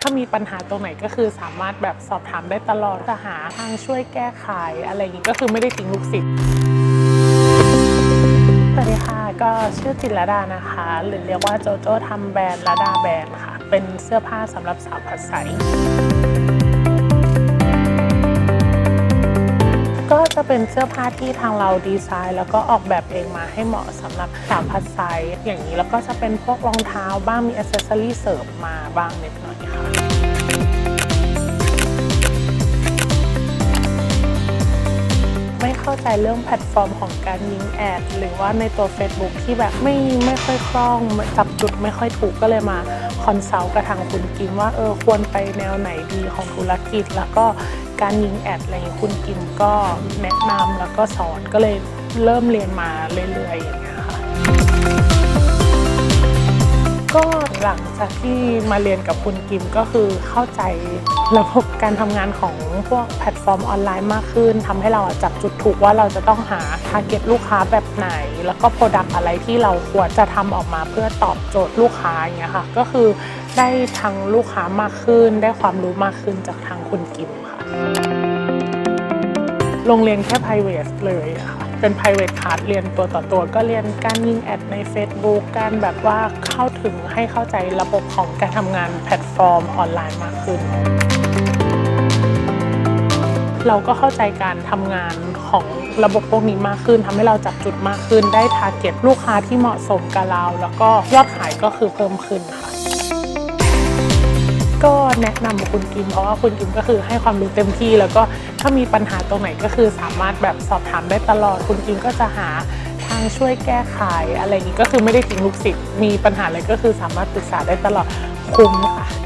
ถ้ามีปัญหาตรงไหนก็คือสามารถแบบสอบถามได้ตลอดจะหาทางช่วยแก้ไขอะไรอย่างนี้ก็คือไม่ได้ทิ้งลูกศิษย์สวัสดีค่ะ ก็ชื่อจิตรดานะคะ หรือเรียกว่าโจโจ้ทำแบรนด์ลดาแบรนด์ค่ะ เป็นเสื้อผ้าสำหรับสาวผัดใส จะเป็นเสื้อผ้าที่ทางเราดีไซน์ แล้วก็ออกแบบเองมาให้เหมาะสำหรับสาวพัดไซส์อย่างนี้แล้วก็จะเป็นพวกรองเท้าบ้างมีอ c เซสซอรี่เสริมมาบ้างนิดหน่อยค่ะ ใจเรื่องแพลตฟอร์มของการยิงแอด หรือว่าในตัว Facebook ที่แบบไม่ไม่ค่อยคล่องจับจุดไม่ค่อยถูกก็เลยมาคอนซัลท์กับทางคุณกิมว่าเออควรไปแนวไหนดีของธุรกิจ แล้วก็การยิงแอดอะไรอย่างเงี้ยคุณกิมก็แนะนำแล้วก็สอนก็เลยเริ่มเรียนมาเรื่อยๆอย่างเงี้ยค่ะ ก็หลังจากที่มาเรียนกับคุณกิมก็คือเข้าใจระบบการทำงานของพวกแพลตฟอร์มออนไลน์มากขึ้นทำให้เราจับจุดถูกว่าเราจะต้องหา t a r g e t ลูกค้าแบบไหน แล้วก็โปรดักต์อะไรที่เราควรจะทำออกมาเพื่อตอบโจทย์ลูกค้าอย่างเงี้ยค่ะก็คือได้ทางลูกค้ามากขึ้น ได้ความรู้มากขึ้นจากทางคุณกิมค่ะโรงเรียนแค่ private เลยค่ะ เป็น private class เรียนตัวต่อตัว ก็เรียนการยิงแอดใน Facebook การแบบว่าเข้าถึงให้เข้าใจระบบของการทำงานแพลตฟอร์มออนไลน์มากขึ้น เราก็เข้าใจการทำงานของระบบพวกนี้มากขึ้นทำให้เราจับจุดมากขึ้น ได้ทาร์เก็ตลูกค้าที่เหมาะสมกับเรา แล้วก็ยอดขายก็คือเพิ่มขึ้นค่ะ ก็แนะนำคุณกิมเพราะว่าคุณกิมก็คือให้ความรู้เต็มที่ แล้วก็ถ้ามีปัญหาตรงไหนก็คือสามารถแบบสอบถามได้ตลอดคุณกิมก็จะหาทางช่วยแก้ไขอะไรนี้ก็คือไม่ได้ทิ้งลูกศิษย์มีปัญหาอะไรก็คือสามารถปรึกษาได้ตลอดคุ้มค่ะ